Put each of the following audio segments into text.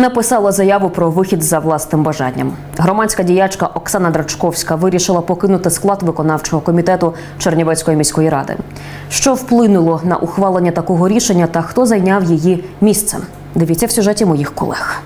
Написала заяву про вихід за власним бажанням. Громадська діячка Оксана Драчковська вирішила покинути склад виконавчого комітету Чернівецької міської ради. Що вплинуло на ухвалення такого рішення та хто зайняв її місце? Дивіться в сюжеті моїх колег.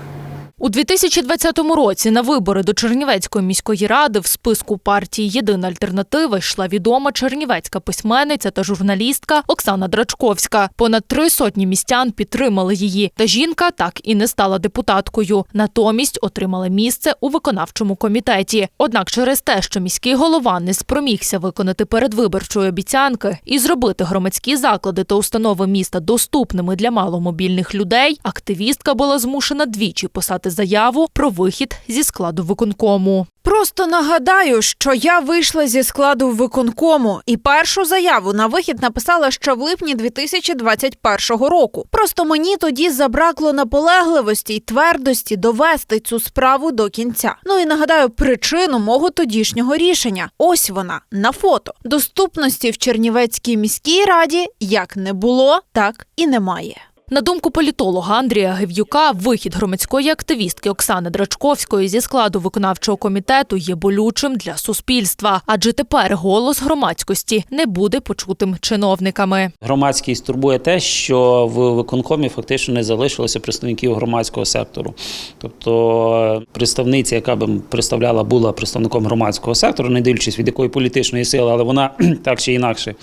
У 2020 році на вибори до Чернівецької міської ради в списку партії Єдина альтернатива йшла відома чернівецька письменниця та журналістка Оксана Драчковська. Понад три сотні містян підтримали її. Та жінка так і не стала депутаткою. Натомість отримала місце у виконавчому комітеті. Однак, через те, що міський голова не спромігся виконати передвиборчої обіцянки і зробити громадські заклади та установи міста доступними для маломобільних людей, активістка була змушена двічі писати заяву про вихід зі складу виконкому. Просто нагадаю, що я вийшла зі складу виконкому і першу заяву на вихід написала ще в липні 2021 року. Просто мені тоді забракло наполегливості й твердості довести цю справу до кінця. Ну і нагадаю причину мого тодішнього рішення. Ось вона на фото. Доступності в Чернівецькій міській раді як не було, так і немає. На думку політолога Андрія Гев'юка, вихід громадської активістки Оксани Драчковської зі складу виконавчого комітету є болючим для суспільства, адже тепер голос громадськості не буде почутим чиновниками. Громадськість турбує те, що в виконкомі фактично не залишилося представників громадського сектору. Тобто представниця, яка б представляла, була представником громадського сектору, не дивлячись від якої політичної сили, але вона так чи інакше.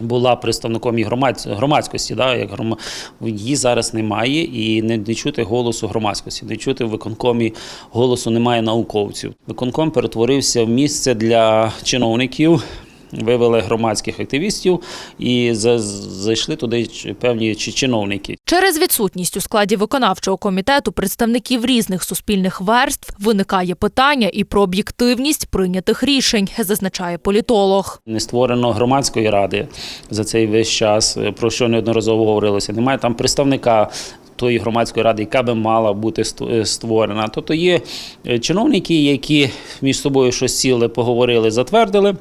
Була представником і громадсь- громадськості, да, як гром... її зараз немає, і не, не чути голосу громадськості, не чути в виконкомі голосу немає науковців. Виконком перетворився в місце для чиновників, вивели громадських активістів і зайшли туди певні чиновники. Через відсутність у складі виконавчого комітету представників різних суспільних верств виникає питання і про об'єктивність прийнятих рішень, зазначає політолог. Не створено громадської ради за цей весь час, е, про що неодноразово говорилося. Немає там представника. Тої громадської ради, яка би мала бути е, створена. Тобто є е, чиновники, які між собою щось сіли, поговорили, затвердили.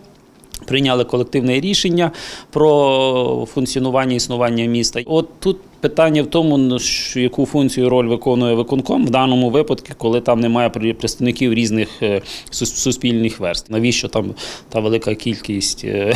Прийняли колективне рішення про функціонування існування міста. От тут питання в тому, ну, яку функцію роль виконує виконком в даному випадку, коли там немає представників різних е, суспільних верств. Навіщо там та велика кількість е,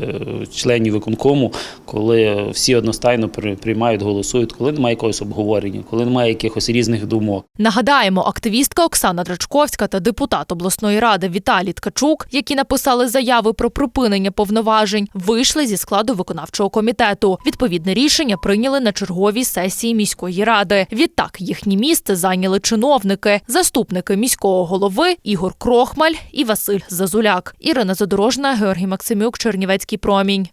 членів виконкому, коли всі одностайно при- приймають, голосують, коли немає якогось обговорення, коли немає якихось різних думок. Нагадаємо, активістка Оксана Драчковська та депутат обласної ради Віталій Ткачук, які написали заяви про припинення повноважень, вийшли зі складу виконавчого комітету. Відповідне рішення прийняли на черговій сесії міської ради. Відтак їхнє місце зайняли чиновники, заступники міського голови Ігор Крохмаль і Василь Зазуляк. Ірина Задорожна, Георгій Максимюк, Чернівецький промінь.